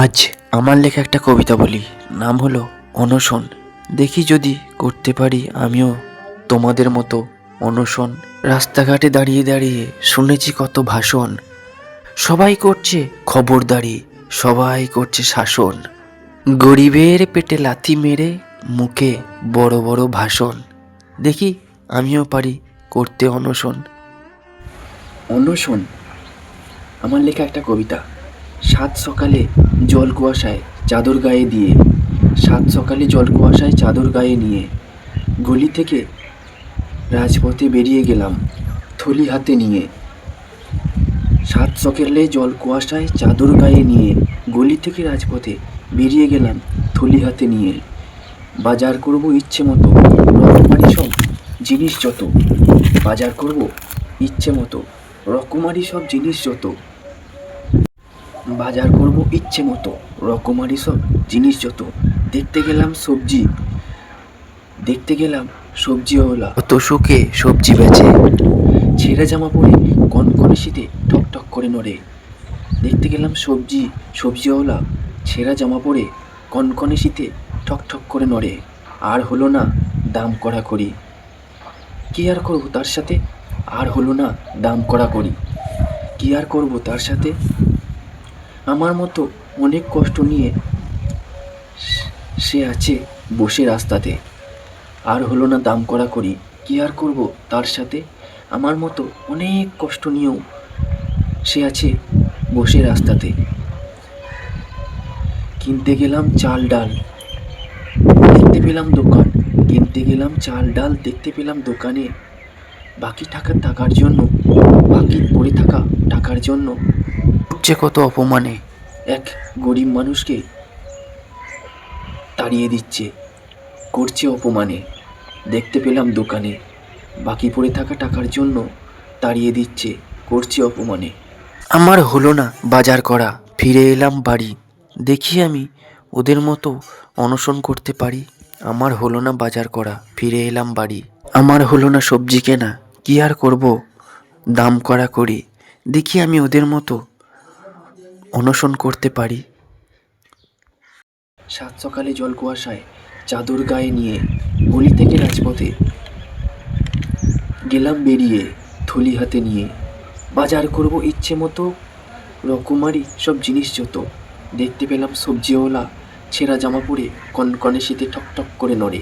আজ আমার লেখা একটা কবিতা বলি। নাম হলো অনশন। দেখি যদি করতে পারি আমিও তোমাদের মতো অনশন। রাস্তাঘাটে দাঁড়িয়ে দাঁড়িয়ে শুনেছি কত ভাষণ। সবাই করছে খবরদারি, সবাই করছে শাসন। গরিবের পেটে লাথি মেরে মুখে বড় বড় ভাষণ। দেখি আমিও পারি করতে অনশন। অনশন? আমার লেখা একটা কবিতা। সাত সকালে জল কুয়াশায় চাদর গায়ে দিয়ে, সাত সকালে জল কুয়াশায় চাদর গায়ে নিয়ে গলি থেকে রাজপথে বেরিয়ে গেলাম থলি হাতে নিয়ে। সাত সকালে জল কুয়াশায় চাদর গায়ে নিয়ে গলি থেকে রাজপথে বেরিয়ে গেলাম থলি হাতে নিয়ে। বাজার করব ইচ্ছে মতো, রকমারি সব জিনিস যত। বাজার করব ইচ্ছে মতো, রকমারি সব জিনিস যত। বাজার করব ইচ্ছে মতো। রকমারি সব জিনিস যত। দেখতে গেলাম সবজি। দেখতে গেলাম সবজিওয়ালা। অত শোকে সবজি বেচে। ছেঁড়া জামা পরে কনকনে শীতে ঠক করে নড়ে। দেখতে গেলাম সবজি, সবজিওয়ালা ছেঁড়া জামা পরে কনকনে শীতে ঠক ঠক করে নড়ে। আর হলো না দাম করা করি। কি আর করব তার সাথে? আর হলো না দাম করা করি। কি আর করব তার সাথে? আমার মতো অনেক কষ্ট নিয়ে সে আছে বসে রাস্তাতে। আর হলো না দাম করা করি। কি আর করব তার সাথে? আমার মতো অনেক কষ্ট নিয়েও সে আছে বসে রাস্তাতে। কিনতে গেলাম চাল ডাল। দেখতে পেলাম দোকান। কিনতে গেলাম চাল ডাল। দেখতে পেলাম দোকানে বাকি টাকা টাকার জন্য, বাকি পড়ে থাকা টাকার জন্য হচ্ছে কত অপমানে এক গরিব মানুষকে তাড়িয়ে দিচ্ছে, করছে অপমানে। দেখতে পেলাম দোকানে, বাকি পড়ে থাকা টাকার জন্য তাড়িয়ে দিচ্ছে, করছে অপমানে। আমার হলো না বাজার করা, ফিরে এলাম বাড়ি। দেখি আমি ওদের মতো অনশন করতে পারি। আমার হলো না বাজার করা, ফিরে এলাম বাড়ি। আমার হলো না সবজি কেনা, কি আর করব? দাম করা করি। দেখি আমি ওদের মতো অনশন করতে পারি। সাত সকালে জল কুয়াশায় চাদর গায়ে নিয়ে গলি থেকে রাজপথে গেলাম বেরিয়ে থলি হাতে নিয়ে। বাজার করব ইচ্ছে মতো, রকমারি সব জিনিস যত। দেখতে পেলাম সবজিওয়ালা ছেঁড়া জামা পরে কনকনে শীতে ঠক ঠক করে নড়ে।